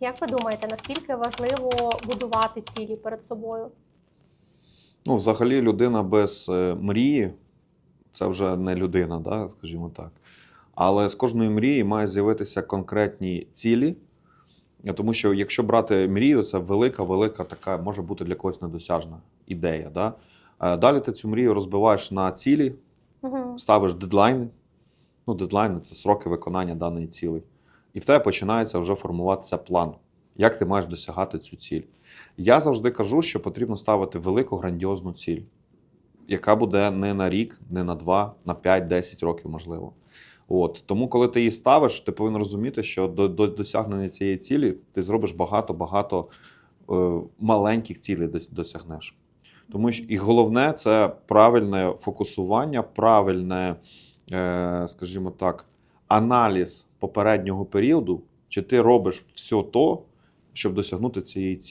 Як ви думаєте, наскільки важливо будувати цілі перед собою? Ну, взагалі, людина без е, мрії це вже не людина, да, скажімо так. Але з кожної мрії має з'явитися конкретні цілі. Е, Тому що якщо брати мрію, це велика, велика така, може бути для когось недосяжна ідея. Да? Е, Далі ти цю мрію розбиваєш на цілі, ставиш дедлайни. Ну, дедлайни це сроки виконання даної цілі. І в тебе починається вже формуватися план, як ти маєш досягати цю ціль. Я завжди кажу, що потрібно ставити велику грандіозну ціль, яка буде не на рік, не на два, на 5-10 років, можливо. От. Тому, коли ти її ставиш, ти повинен розуміти, що до, до досягнення цієї цілі ти зробиш багато-багато е, маленьких цілей до- досягнеш. Тому що і головне це правильне фокусування, правильне, е, скажімо так, аналіз попереднього періоду, чи ти робиш все то, щоб досягнути цієї цілі.